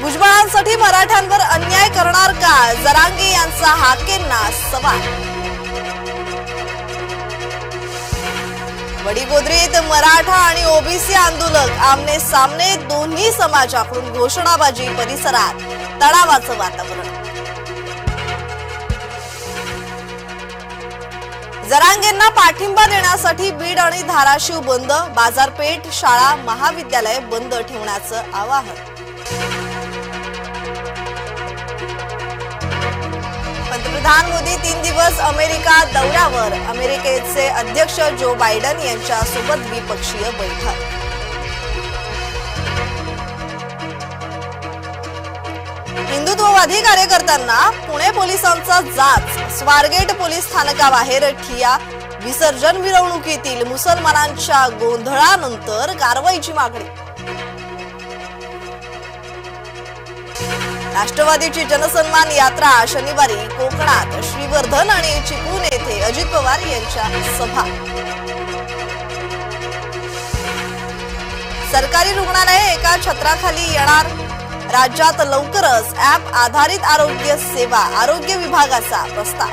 भुजबळांसाठी मराठ्यांवर अन्याय करणार का? जरांगे यांचा हाकेंना सवाल. वडीगोद्रीत मराठा आणि ओबीसी आंदोलक आमने सामने दोन्ही समाजाकडून घोषणाबाजी परिसरात तणावाचं वातावरण. जरांगेंना पाठिंबा देण्यासाठी बीड आणि धाराशिव बंद बाजारपेठ शाळा महाविद्यालय बंद ठेवण्याचं आवाहन. पंतप्रधान मोदी तीन दिवस अमेरिका दौऱ्यावर. अमेरिकेचे अध्यक्ष जो बायडन यांच्या सोबत द्विपक्षीय बैठक. हिंदुत्ववादी कार्यकर्त्यांना पुणे पोलिसांचा जाच. स्वारगेट पोलीस स्थानकाबाहेर ठिया. विसर्जन मिरवणुकीतील मुसलमानांच्या गोंधळानंतर कारवाईची मागणी. राष्ट्रवादीची जनसन्मान यात्रा शनिवारी कोकणात. श्रीवर्धन आणि चिपळूण येथे अजित पवार यांच्या सभा. सरकारी रुग्णालय एका छत्राखाली येणार. राज्यात लवकरच ऍप आधारित आरोग्य सेवा आरोग्य विभागाचा प्रस्ताव.